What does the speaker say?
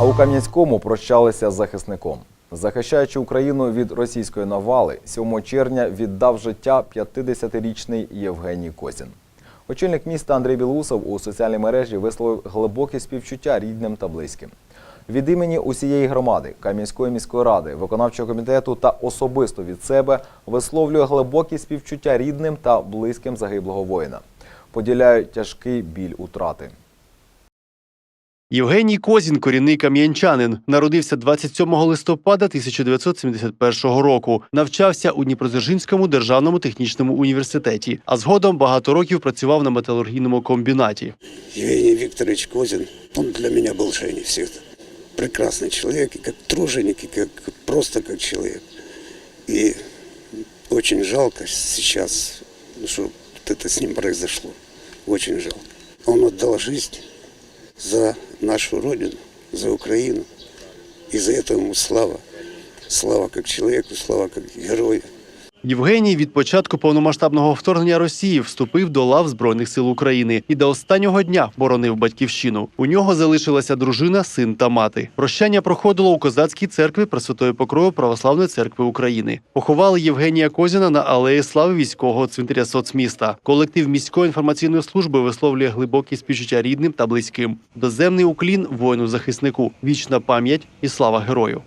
А у Кам'янському прощалися з захисником. Захищаючи Україну від російської навали, 7 червня віддав життя 50-річний Євгеній Козін. Очільник міста Андрій Білоусов у соціальній мережі висловив глибоке співчуття рідним та близьким. Від імені усієї громади, Кам'янської міської ради, виконавчого комітету та особисто від себе висловлює глибокі співчуття рідним та близьким загиблого воїна. Поділяю тяжкий біль утрати. Євгеній Козін, корінний кам'янчанин, народився 27 листопада 1971 року. Навчався у Дніпродзержинському державному технічному університеті, а згодом багато років працював на металургійному комбінаті. Евгений Викторович Козин, он для меня был Женей всегда. Прекрасный человек, и как труженик, и как просто как человек. И очень жалко сейчас, ну, что вот это с ним произошло. Очень жалко. Он отдал жизнь за нашу Родину, за Украину. И за это ему слава. Слава как человеку, слава как герою. Євгеній від початку повномасштабного вторгнення Росії вступив до лав Збройних сил України і до останнього дня боронив батьківщину. У нього залишилася дружина, син та мати. Прощання проходило у козацькій церкві Пресвятої Покрою Православної церкви України. Поховали Євгенія Козіна на алеї слави військового цвинтаря соцміста. Колектив міської інформаційної служби висловлює глибокі співчуття рідним та близьким. Доземний уклін воїну захиснику, вічна пам'ять і слава герою.